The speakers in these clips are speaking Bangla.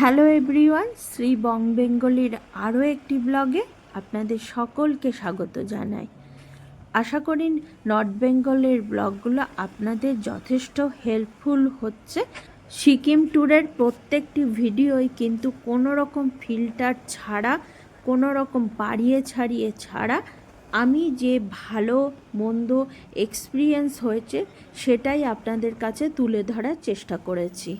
হ্যালো এভরিওয়ান, শ্রী বং বেঙ্গলির আরও একটি ব্লগে আপনাদের সকলকে স্বাগত জানাই। আশা করি নর্থ বেঙ্গলের ব্লগগুলো আপনাদের যথেষ্ট হেল্পফুল হচ্ছে। সিকিম ট্যুরের প্রত্যেকটি ভিডিওই কিন্তু কোনো রকম ফিল্টার ছাড়া, কোনো রকম বাড়িয়ে ছাড়িয়ে ছাড়া আমি যে ভালো, মন্দ এক্সপিরিয়েন্স হয়েছে সেটাই আপনাদের কাছে তুলে ধরার চেষ্টা করেছি।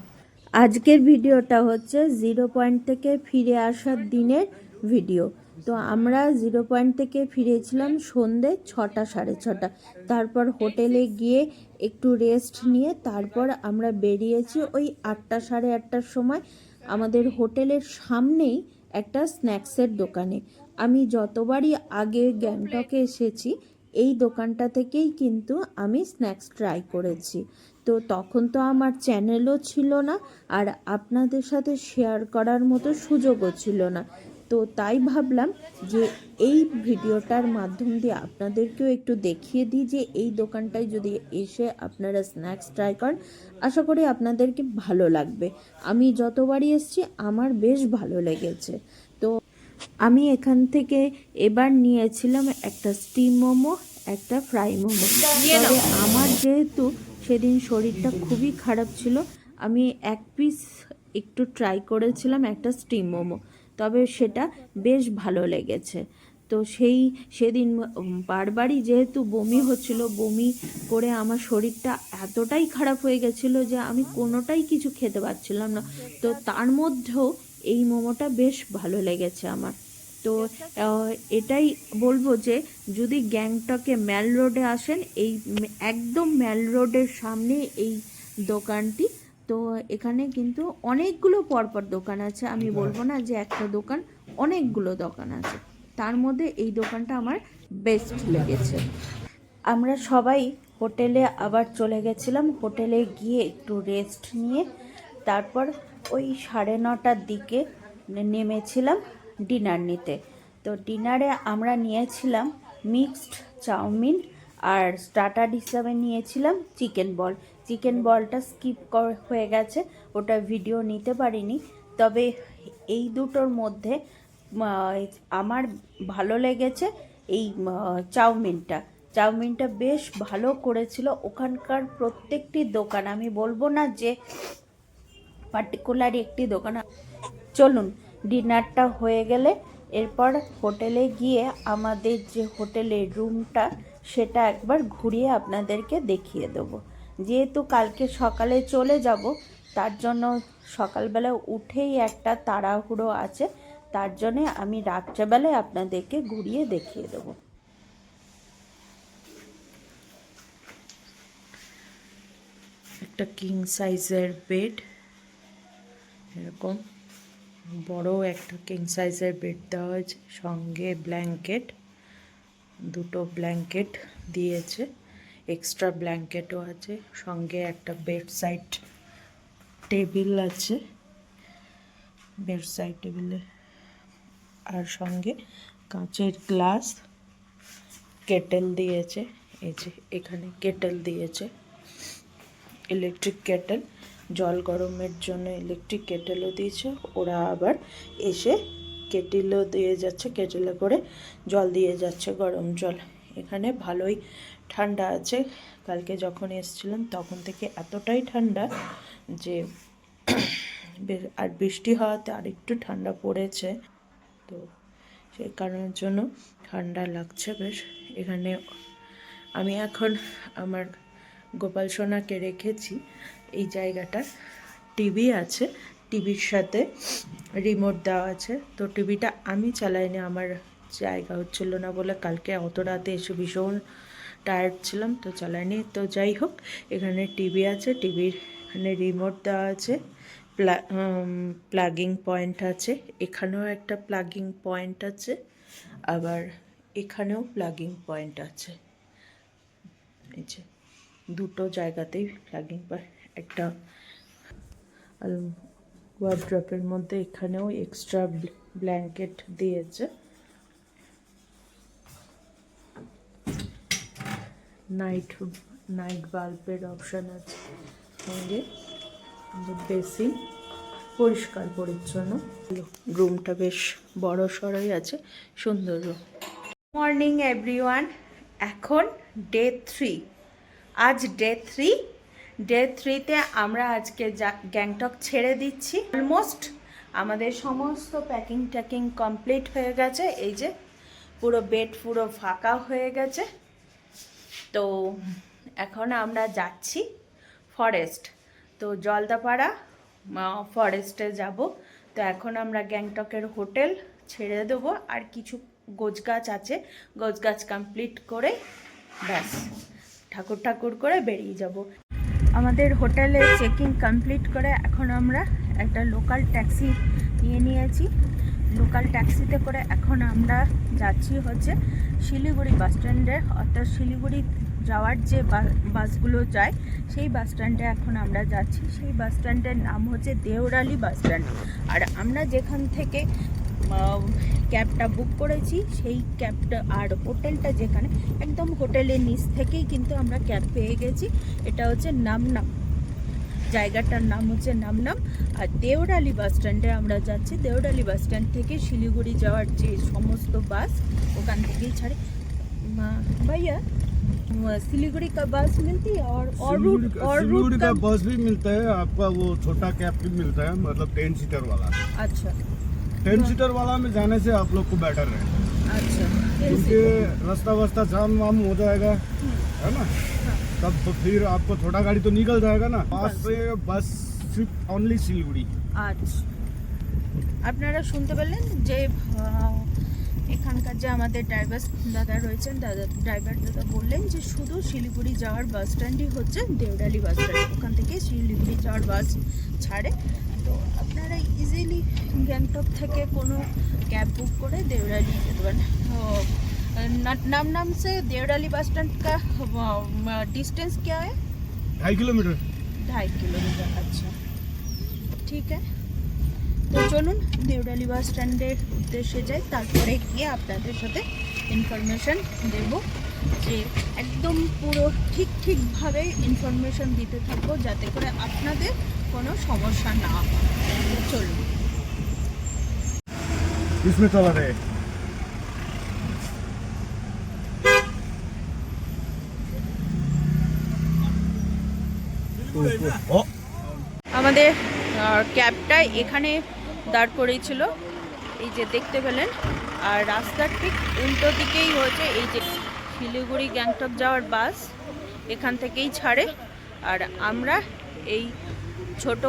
আজকের ভিডিওটা হচ্ছে জিরো পয়েন্ট থেকে ফিরে আসার দিনের ভিডিও। তো আমরা জিরো পয়েন্ট থেকে ফিরেছিলাম সন্ধে ছটা, সাড়ে ছটা। তারপর হোটেলে গিয়ে একটু রেস্ট নিয়ে তারপর আমরা বেরিয়েছি ওই আটটা, সাড়ে আটটার সময় আমাদের হোটেলের সামনেই একটা স্ন্যাক্সের দোকানে। আমি যতবারই আগে গ্যাংটকে এসেছি, এই দোকানটা থেকেই কিন্তু আমি স্ন্যাক্স ট্রাই করেছি। তো তখন তো আমার চ্যানেলও ছিল না আর আপনাদের সাথে শেয়ার করার মতো সুযোগও ছিল না। তো তাই ভাবলাম যে এই ভিডিওটার মাধ্যম দিয়ে আপনাদেরকেও একটু দেখিয়ে দিই যে এই দোকানটায় যদি এসে আপনারা স্ন্যাক্স ট্রাই করেন আশা করি আপনাদেরকে ভালো লাগবে। আমি যতবারই এসেছি আমার বেশ ভালো লেগেছে। তো আমি এখান থেকে এবার নিয়েছিলাম একটা স্টিম মোমো একটা ফ্রাই মোমো। তবে আমার যেহেতু সেদিন শরীরটা খুবই খারাপ ছিল। আমি এক পিস একটু ট্রাই করেছিলাম একটা স্টিম মোমো। তবে সেটা বেশ ভালো লেগেছে। তো সেই সেদিন বারবারই যেহেতু বমি হচ্ছিল, বমি করে আমার শরীরটা এতটাই খারাপ হয়ে গেছিল যে আমি কোনোটাই কিছু খেতে পারছিলাম না। তো তার মধ্যেও এই মোমোটা বেশ ভালো লেগেছে আমার। তো এটাই বলব যে যদি গ্যাংটকে ম্যাল রোডে আসেন এই একদম ম্যাল রোডের সামনে এই দোকানটি। তো এখানে কিন্তু অনেকগুলো পরপর দোকান আছে। আমি বলব না যে একটা দোকান অনেকগুলো দোকান আছে। তার মধ্যে এই দোকানটা আমার বেস্ট লেগেছে। আমরা সবাই হোটেলে আবার চলে গেছিলাম। হোটেলে গিয়ে একটু রেস্ট নিয়ে তারপর ওই সাড়ে নটার দিকে নেমেছিলাম। ডিনার নিতে। তো ডিনারে আমরা নিয়েছিলাম মিক্সড চাউমিন আর স্টার্টার হিসাবে নিয়েছিলাম চিকেন বল। চিকেন বলটা স্কিপ হয়ে গেছে, ওটা ভিডিও নিতে পারিনি। তবে এই দুটোর মধ্যে আমার ভালো লেগেছে এই চাউমিনটা। চাউমিনটা বেশ ভালো করেছিল। ওখানকার প্রত্যেকটি দোকান, আমি বলব না যে পার্টিকুলার একটি দোকান, চলুন ডিনারটা হয়ে গেলে এরপর হোটেলে গিয়ে আমাদের যে হোটেলের রুমটা, সেটা একবার ঘুরিয়ে আপনাদেরকে দেখিয়ে দেবো। যেহেতু কালকে সকালে চলে যাব, তার জন্য সকালবেলা উঠেই একটা তাড়াহুড়ো আছে, তার জন্যে আমি রাত্রেবেলায় আপনাদেরকে ঘুরিয়ে দেখিয়ে দেবো। একটা কিং সাইজের বেড এরকম। বড় একটা কিং সাইজের বেড দেওয়া হয়েছে। সঙ্গে ব্ল্যাঙ্কেট দুটো ব্ল্যাঙ্কেট দিয়েছে। এক্সট্রা ব্ল্যাঙ্কেটও আছে। সঙ্গে একটা বেড সাইড টেবিল আছে। বেড সাইড টেবিলে আর সঙ্গে কাঁচের গ্লাস কেটেল দিয়েছে। এই যে এখানে কেটেল দিয়েছে। ইলেকট্রিক কেটেল জল গরমের জন্য ইলেকট্রিক কেটেলও দিয়েছে। ওরা আবার এসে কেটেলও দিয়ে যাচ্ছে কেটেলে করে জল দিয়ে যাচ্ছে গরম জল। এখানে ভালোই ঠান্ডা আছে। কালকে যখন এসেছিলাম তখন থেকে এতটাই ঠান্ডা যে আর বৃষ্টি হওয়াতে আরেকটু ঠান্ডা পড়েছে। তো সেই কারণের জন্য ঠান্ডা লাগছে বেশ। এখানে আমি এখন আমার গোপাল সোনাকে রেখেছি। এই জায়গাটা টিভি আছে, টিভির সাথে রিমোট দেওয়া আছে। তো টিভিটা আমি চালাইনি আমার জায়গা হচ্ছিল না বলে কালকে অত রাতে এসে ভীষণ টায়ার্ড ছিলাম, তো চালাইনি তো যাই হোক, এখানে টিভি আছে, টিভির এখানে রিমোট দেওয়া আছে প্লা প্লাগিং পয়েন্ট আছে, এখানেও একটা প্লাগিং পয়েন্ট আছে, আবার এখানেও প্লাগিং পয়েন্ট আছে। এই যে, দুটো জায়গাতেই প্লাগিং একটা ওয়ার্ড্রপের মধ্যে এখানেও এক্সট্রা ব্ল্যাঙ্কেট দিয়েছে। নাইট নাইট বাল্বের অপশান আছে। সঙ্গে বেসিন পরিষ্কার পরিচ্ছন্ন। রুমটা বেশ বড় সড়ই আছে, সুন্দর রুম মর্নিং এভরিওয়ান এখন ডে থ্রি আজ ডে থ্রি ডে থ্রিতে আমরা আজকে গ্যাংটক ছেড়ে দিচ্ছি। অলমোস্ট আমাদের সমস্ত প্যাকিং ট্যাকিং কমপ্লিট হয়ে গেছে। এই যে পুরো বেড পুরো ফাঁকা হয়ে গেছে। তো এখন আমরা যাচ্ছি ফরেস্ট তো জলদাপাড়া ফরেস্টে যাব। তো এখন আমরা গ্যাংটকের হোটেল ছেড়ে দেবো। আর কিছু গোছগাছ আছে। গোছগাছ কমপ্লিট করে ব্যাস ঠাকুর ঠাকুর করে বেরিয়ে যাব। আমাদের হোটেলে চেকিং কমপ্লিট করে এখন আমরা একটা লোকাল ট্যাক্সি নিয়ে নিয়েছি। লোকাল ট্যাক্সিতে করে এখন আমরা যাচ্ছি হচ্ছে শিলিগুড়ি বাস স্ট্যান্ডে অর্থাৎ শিলিগুড়ি যাওয়ার যে বাসগুলো যায়, সেই বাস স্ট্যান্ডে এখন আমরা যাচ্ছি। সেই বাস স্ট্যান্ডের নাম হচ্ছে দেওরালি বাস স্ট্যান্ড আর আমরা যেখান থেকে ক্যাবটা বুক করেছি সেই ক্যাবটা আর হোটেলটা যেখানে একদম হোটেলের নিচ থেকেই কিন্তু আমরা ক্যাব পেয়ে গেছি এটা হচ্ছে নামনাম জায়গাটার নাম হচ্ছে নামনাম আর দেওরালি বাস স্ট্যান্ডে আমরা যাচ্ছি দেওরালি বাস স্ট্যান্ড থেকে শিলিগুড়ি যাওয়ার যে সমস্ত বাস ওখান থেকেই ছাড়ে মা- ভাইয়া म- सिलीगुड़ी का बस मिलती है और और रूट सिलीगुड़ी का- और रूट सिलीगुड़ी का का बस भी मिलता है आपका वो छोटा कैब भी मिलता है मतलब टेन सीटर वाला अच्छा टेन सीटर वाला में जाने से आप लोग को बेटर है अच्छा क्योंकि रास्ता वास्ता जाम वाम हो जाएगा है ना तब तो फिर आपको छोटा गाड़ी तो निकल जाएगा ना पास बस। से बस सिर्फ ओनली सिलीगुड़ी আচ্ছা আপনারা শুনতে পেলেন যে আহ, এখানকার যে আমাদের ড্রাইভার দাদা রয়েছেন দাদা ড্রাইভার দাদা বললেন যে শুধু শিলিগুড়ি যাওয়ার বাস স্ট্যান্ডই হচ্ছে দেওরালি বাস স্ট্যান্ড ওখান থেকে শিলিগুড়ি যাওয়ার বাস ছাড়ে তো আপনারা ইজিলি গ্যাংটক থেকে কোনো कैब बुक করে देवराली যেতে পারেন तो, न- नाम नाम से देवराली बस स्टैंड का डिस्टेंस क्या है ढाई किलोमीटर ঢাই কিলোমিটার আচ্ছা ঠিক আছে তো চলুন দেওরালি বাস স্ট্যান্ডের উদ্দেশ্যে যাই তারপরে গিয়ে আপনাদের সাথে ইনফরমেশন দেব যে একদম পুরো ঠিক ঠিকভাবে ইনফরমেশন দিতে থাকবো যাতে করে আপনাদের কোনো সমস্যা না হয় তো চলুন किसमें चला रहे ओ, আমাদের আহ, ক্যাবটা এখানে দাঁড় করেছিল এই যে দেখতে পেলেন আর রাস্তার ঠিক উল্টো দিকেই হচ্ছে এই যে শিলিগুড়ি গ্যাংটক যাওয়ার বাস এখান থেকেই ছাড়ে। আর আমরা এই ছোট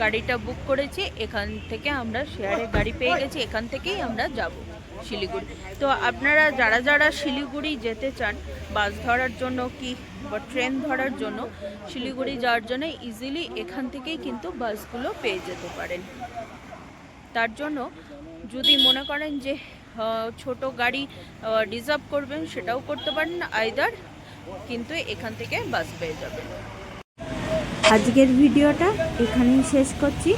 গাড়িটা বুক করেছি, এখান থেকে আমরা শেয়ারের গাড়ি পেয়ে গেছি, এখান থেকেই আমরা যাব শিলিগুড়ি। তো আপনারা যারা যারা শিলিগুড়ি যেতে চান, বাস ধরার জন্য কি বা ট্রেন ধরার জন্য শিলিগুড়ি যাওয়ার জন্য ইজিলি এখান থেকেই কিন্তু বাসগুলো পেয়ে যেতে পারেন। তার জন্য যদি মনে করেন যে ছোট গাড়ি রিজার্ভ করবেন, সেটাও করতে পারেন আইদার কিন্তু এখান থেকে বাস পেয়ে যাবেন আজকের ভিডিওটা এখানেই শেষ করছি।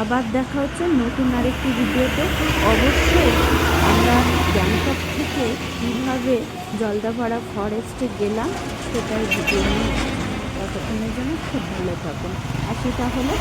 আবার দেখা হচ্ছে নতুন আরেকটি ভিডিওতে। অবশ্যই আমরা গ্যাংটক থেকে কীভাবে জলদাপাড়া ফরেস্টে গেলাম, সেটার ভিডিও নিয়ে ততক্ষণের জন্য খুব ভালো থাকুন। আর সেটা হলো